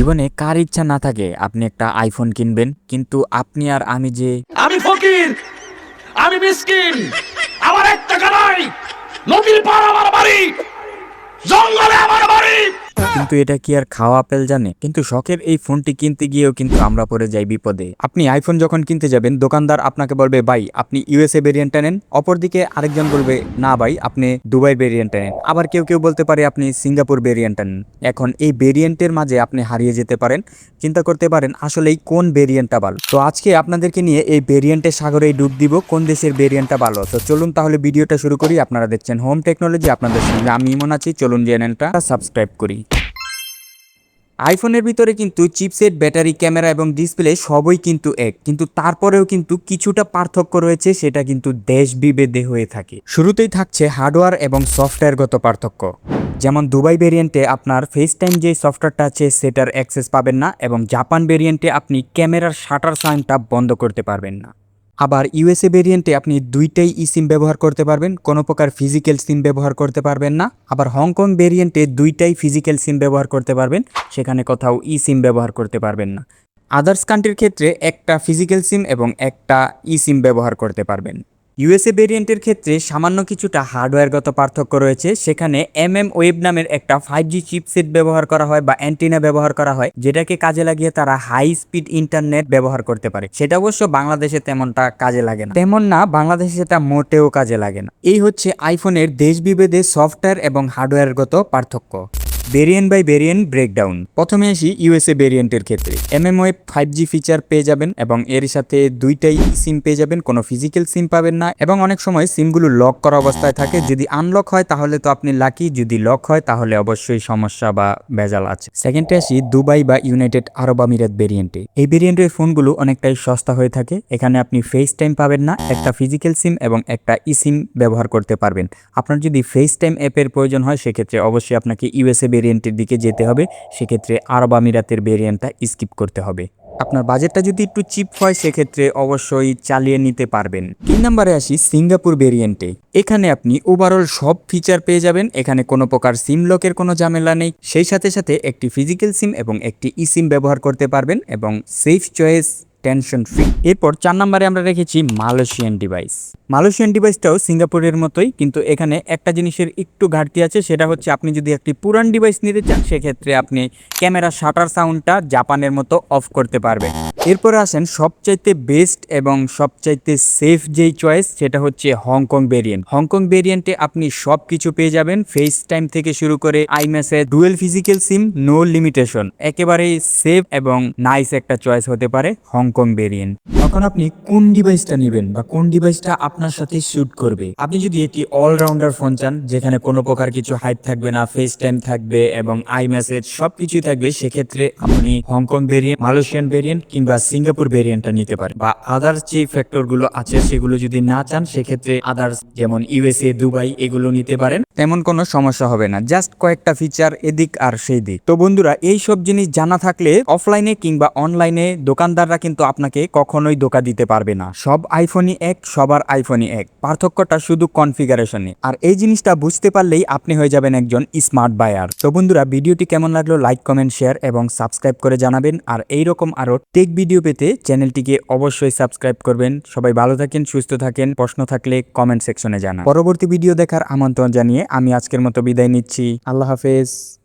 জীবনে কার ইচ্ছা না থাকে, আপনি একটা আইফোন কিনবেন, কিন্তু আপনি আর আমি যে আমি ফকির, আমি মিসকিন, আমার এক টাকা নাই নদীর পার আমার বাড়ি, জঙ্গলে আমার বাড়ি। কিন্তু এটা কি আর খাওয়া আপেল জানে? কিন্তু শখের এই ফোনটি কিনতে গিয়েও কিন্তু আমরা পড়ে যাই বিপদে। আপনি আইফোন যখন কিনতে যাবেন, দোকানদার আপনাকে বলবে, ভাই, আপনি ইউএসএ ভেরিয়েন্টটা নেন অপরদিকে আরেকজন বলবে, না ভাই, আপনি দুবাই ভেরিয়েন্টটা নেন আবার কেউ কেউ বলতে পারে, আপনি সিঙ্গাপুর ভেরিয়েন্টটা নেন এখন এই ভেরিয়েন্টের মাঝে আপনি হারিয়ে যেতে পারেন। চিন্তা করতে পারেন, আসলেই কোন ভেরিয়েন্টটা ভালো? তো আজকে আপনাদেরকে নিয়ে এই ভেরিয়েন্টের সাগরেই ডুব দিব, কোন দেশের ভেরিয়েন্টটা ভালো? তো চলুন তাহলে ভিডিওটা শুরু করি। আপনারা দেখছেন হোম টেকনোলজি আপনাদের সঙ্গে আমি মনে আছি। চলুন চ্যানেলটা সাবস্ক্রাইব করি। আইফোনের ভিতরে কিন্তু চিপসেট, ব্যাটারি ক্যামেরা এবং ডিসপ্লে সবই কিন্তু এক। কিন্তু তারপরেও কিন্তু কিছুটা পার্থক্য রয়েছে, সেটা কিন্তু দেশ বিভেদে হয়ে থাকে। শুরুতেই থাকছে হার্ডওয়্যার এবং সফটওয়্যারগত পার্থক্য। যেমন দুবাই ভেরিয়েন্টে আপনার ফেস টাইম যে সফটওয়্যারটা আছে, সেটার অ্যাক্সেস পাবেন না এবং জাপান ভেরিয়েন্টে আপনি ক্যামেরার শাটার সাইনটা বন্ধ করতে পারবেন না। আবার ইউএসএ ভেরিয়েন্টে আপনি দুইটাই ই সিম ব্যবহার করতে পারবেন, কোনো প্রকার ফিজিক্যাল সিম ব্যবহার করতে পারবেন না। আবার হংকং ভেরিয়েন্টে দুইটাই ফিজিক্যাল সিম ব্যবহার করতে পারবেন, সেখানে কোথাও ই সিম ব্যবহার করতে পারবেন না। আদার্স কান্ট্রির ক্ষেত্রে একটা ফিজিক্যাল সিম এবং একটা ই সিম ব্যবহার করতে পারবেন। ইউএসএ ভেরিয়েন্টের ক্ষেত্রে সামান্য কিছুটা হার্ডওয়্যারগত পার্থক্য রয়েছে। সেখানে এম এম ওয়েব নামের একটা ফাইভ জি চিপসেট ব্যবহার করা হয় বা অ্যান্টিনা ব্যবহার করা হয়, যেটাকে কাজে লাগিয়ে তারা হাই স্পিড ইন্টারনেট ব্যবহার করতে পারে। সেটা অবশ্য বাংলাদেশে তেমনটা কাজে লাগে না। তেমন না, বাংলাদেশে সেটা মোটেও কাজে লাগে না। এই হচ্ছে আইফোনের দেশ বিভেদে সফটওয়্যার এবং হার্ডওয়্যারগত পার্থক্য। ভেরিয়েন্ট বাই ভেরিয়েন্ট ব্রেকডাউন প্রথমে আসি ইউএসএ ভেরিয়েন্টের ক্ষেত্রে। এমএমওয়ে ফাইভ জি ফিচার পেয়ে যাবেন এবং এর সাথে দুইটাই সিম পেয়ে যাবেন, কোনো ফিজিক্যাল সিম পাবেন না এবং অনেক সময় সিমগুলো লক করা অবস্থায় থাকে। যদি আনলক হয় তাহলে তো আপনি লাকি যদি লক হয় তাহলে অবশ্যই সমস্যা বা ভেজাল আছে। সেকেন্ডে আসি দুবাই বা ইউনাইটেড আরব আমিরাত ভেরিয়েন্টে এই ভেরিয়েন্টের ফোনগুলো অনেকটাই সস্তা হয়ে থাকে। এখানে আপনি ফেস টাইম পাবেন না, একটা ফিজিক্যাল সিম এবং একটা ই সিম ব্যবহার করতে পারবেন। আপনার যদি ফেস টাইম অ্যাপের প্রয়োজন হয়, সেক্ষেত্রে অবশ্যই আপনাকে ইউএসএ ভেরিয়েন্টের দিকে যেতে হবে, সেক্ষেত্রে আরব আমিরাতের ভেরিয়েন্টটা স্কিপ করতে হবে। আপনার বাজেটটা যদি একটু চিপ হয়, সেক্ষেত্রে অবশ্যই চালিয়ে নিতে পারবেন। তিন নম্বরে আসি সিঙ্গাপুর ভেরিয়েন্টে এখানে আপনি ওভারঅল সব ফিচার পেয়ে যাবেন, এখানে কোনো প্রকার সিম লকের কোনো ঝামেলা নেই। সেই সাথে সাথে একটি ফিজিক্যাল সিম এবং একটি ই সিম ব্যবহার করতে পারবেন এবং সেফ চয়েস টেনশন ফ্রি এরপর চার নম্বরে আমরা রেখেছি মালয়েশিয়ান ডিভাইস মালয়েশিয়ান ডিভাইসটাও সিঙ্গাপুরের মতোই, কিন্তু এখানে একটা জিনিসের একটু ঘাটতি আছে, সেটা হচ্ছে আপনি যদি একটি পুরান ডিভাইস নিতে চান, সেক্ষেত্রে আপনি ক্যামেরা শাটার সাউন্ডটা জাপানের মতো অফ করতে পারবেন। এরপরে আসেন সবচাইতে বেস্ট এবং সবচাইতে সেফ যেই চয়েস সেটা হচ্ছে হংকং ভেরিয়েন্ট হংকং ভেরিয়েন্টে আপনি সব কিছু পেয়ে যাবেন ফেস টাইম থেকে শুরু করে iMessage dual physical SIM no limitation একেবারেই সেফ এবং নাইস একটা চয়েস হতে পারে হংকং ভেরিয়েন্ট তখন আপনি কোন ডিভাইসটা নেবেন বা কোন ডিভাইসটা আপনার সাথে শুট করবে? আপনি যদি এটি অলরাউন্ডার ফোন চান, যেখানে কোনো প্রকার কিছু হাইট থাকবে না ফেস টাইম থাকবে এবং আই মেসেজ সব কিছুই থাকবে, সেক্ষেত্রে আপনি Hong Kong variant Malaysian variant কিংবা সিঙ্গাপুর ভেরিয়েন্টটা নিতে পারেন বা আদার্স যে ফ্যাক্টরগুলো আছে, সেগুলো যদি না চান, সেক্ষেত্রে আদার্স যেমন ইউএসএ দুবাই এগুলো নিতে পারেন। তেমন কোনো সমস্যা হবে না জাস্ট কয়েকটা ফিচার এদিক আর সেই দিক তো বন্ধুরা এই সব জিনিস জানা থাকলে অফলাইনে কিংবা অনলাইনে দোকানদাররা কিন্তু আপনাকে কখনোই ধোকা দিতে পারবে না। সব আইফোনই এক, সবার আইফোনই এক। পার্থক্যটা শুধু কনফিগারেশনে আর এই জিনিসটা বুঝতে পারলেই আপনি হয়ে যাবেন একজন স্মার্ট বায়ার তো বন্ধুরা, ভিডিওটি কেমন লাগল লাইক কমেন্ট শেয়ার এবং সাবস্ক্রাইব করে জানাবেন। আর এইরকম আরও টেক ভিডিও পেতে চ্যানেলটিকে অবশ্যই সাবস্ক্রাইব করবেন। সবাই ভালো থাকেন, সুস্থ থাকেন। প্রশ্ন থাকলে কমেন্ট সেকশনে জানান। পরবর্তী ভিডিও দেখার আমন্ত্রণ জানিয়ে আমি আজকের মতো বিদায় নিচ্ছি। আল্লাহ হাফেজ।